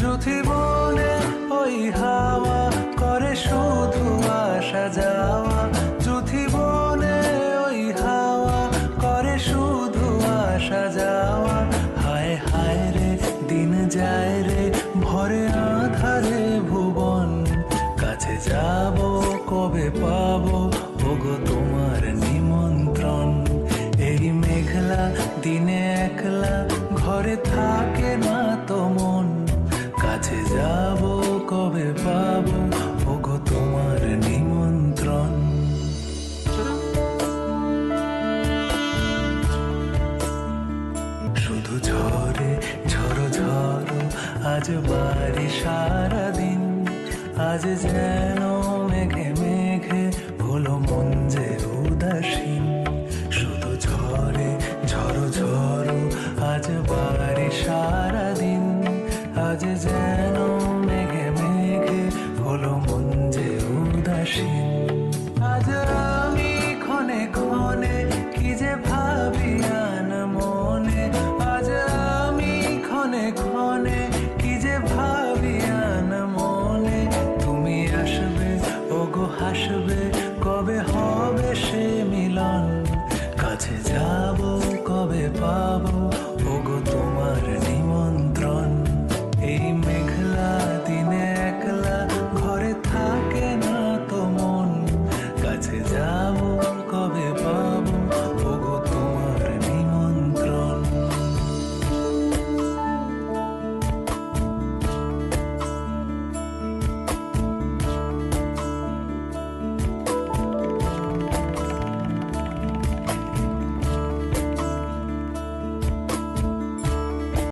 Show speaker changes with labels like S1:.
S1: যুথি বনে ওই হাওয়া করে শুধু আসা যাওয়া। যুথি বনে ওই হাওয়া করে শুধু আসা যাওয়া। হায় হায় রে, দিন যায় রে, ভরে আধারে ভুবন। কাছে যাব, কবে পাবো, ওগো তোমার নিমন্ত্রণ। এই মেঘলা দিনে একলা ঘরে থাকে না তো মন। কাছে যাব কবে পাব? ওগো, তোমার নিমন্ত্রণ। শুধু ঝরে ঝড়ো ঝড়ো, আজ বাড়ি সারাদিন, আজ যেন ক্ষণে ক্ষণে কি যে ভাবি মনে তুমি আসবে, ওগো হাসবে, কবে হবে সে মিলন? কাছে যাব